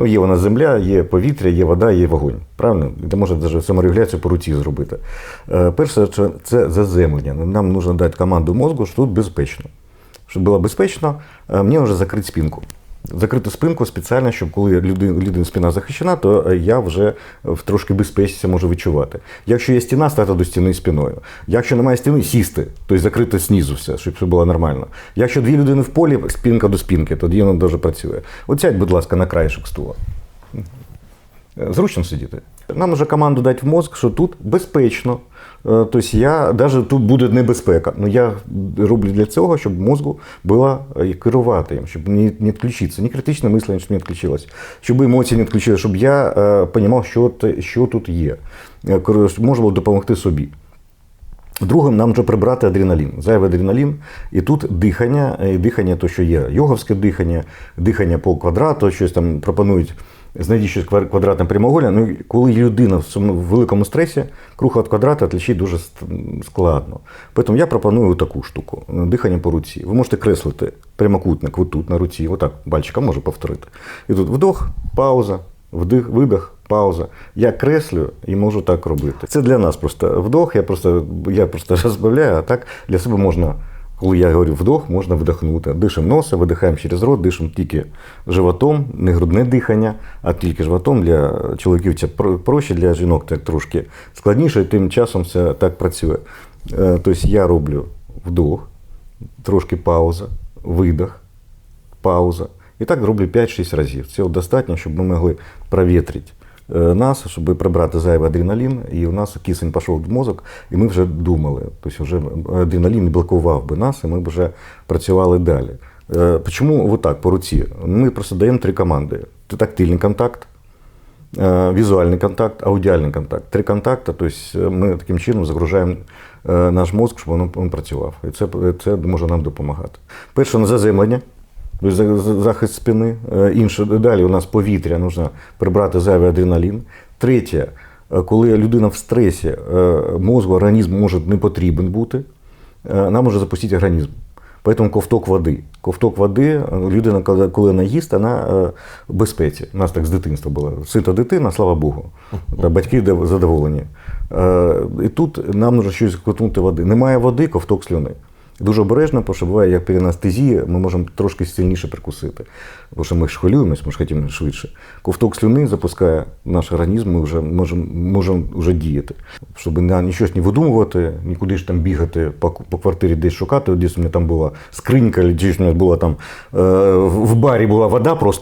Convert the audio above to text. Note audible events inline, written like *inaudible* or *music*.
Ну, є вона земля, є повітря, є вода, є вогонь. Правильно? Де можна навіть саморегуляцію по руці зробити. Е, Перше, це- заземлення. Нам потрібно дати команду мозку, що тут безпечно. Щоб було безпечно, е, мені вже закрити спинку. Закрити спинку спеціально, щоб коли людина, спина захищена, то е, я вже в трошки безпечці можу відчувати. Якщо є стіна, стати до стіни спиною. Якщо немає стіни, сісти, тобто закрити знизу все, щоб все було нормально. Якщо дві людини в полі, спинка до спинки, тоді воно дуже працює. Оцять, будь ласка, на краєшок стула. Е, Зручно сидіти. Нам вже команду дати в мозк, що тут безпечно. Е, Тобто я навіть тут буде небезпека. Ну я роблю для цього, щоб мозку було е, керувати їм, щоб не, не відключитися, ні критичне мислення, щоб не відключилось, щоб емоції не відключилися, щоб я е, розумів, що, що тут є. Е, Можна було допомогти собі. Другим нам вже прибрати адреналін, зайвий адреналін. І тут дихання, і дихання, то що є йоговське дихання, дихання по квадрату, щось там пропонують. Знайдіть щось квадратне прямоугольне. Ну, коли людина в цьому великому стресі, круг від квадрата відлічити дуже складно. Тому я пропоную таку штуку: дихання по руці. Ви можете креслити прямокутник от тут на руці, отак, бальчика можу повторити. І тут вдох, пауза, вдих, видих, пауза. Я креслю і можу так робити. Це для нас просто вдох, я просто, я просто *laughs* розбавляю, а так для себе можна, коли я говорю вдох, можна вдихнути. Дишимо носом, видихаємо через рот, дишимо тільки животом, не грудне дихання, а тільки животом. Для чоловіків це проще, для жінок так трошки складніше, і тим часом це так працює. Е, Тобто я роблю вдох, трошки пауза, видих, пауза. І так роблю 5-6 разів. Цього достатньо, щоб ми могли провітрити нас, щоб прибрати зайвий адреналін, і у нас кисень пішов в мозок, і ми вже думали. Тобто вже адреналін блокував би нас, і ми б вже працювали далі. Е, Чому отак, по руці? Ми просто даємо три команди: тактильний контакт, е, візуальний контакт, аудіальний контакт. Три контакти, тобто ми таким чином загружаємо е, наш мозк, щоб він, працював. І це, це може нам допомагати. Перше заземлення. За- захист спини. Е, Інше далі у нас повітря, потрібно прибрати зайвий адреналін. Третє, е, коли людина в стресі, е, мозку, організм може не потрібен бути, нам може запустити організм. Тому ковток води. Ковток води, людина, коли вона їсть, вона в безпеці. У нас так з дитинства було. Сита дитина, слава Богу. Та батьки задоволені. І тут нам потрібно щось ковтнути води. Немає води, ковток слюни. Дуже обережно, тому що буває, як при анестезії, ми можемо трошки сильніше прикусити. Бо що ми ж хвилюємось, ми ж хотімо швидше. Ковток слюни запускає наш організм, ми вже можемо, можемо вже діяти. Щоб нічого не видумувати, нікуди ж там бігати по, по квартирі десь шукати. Десь у мене там була скринька, ж у мене була там е, в барі була вода просто.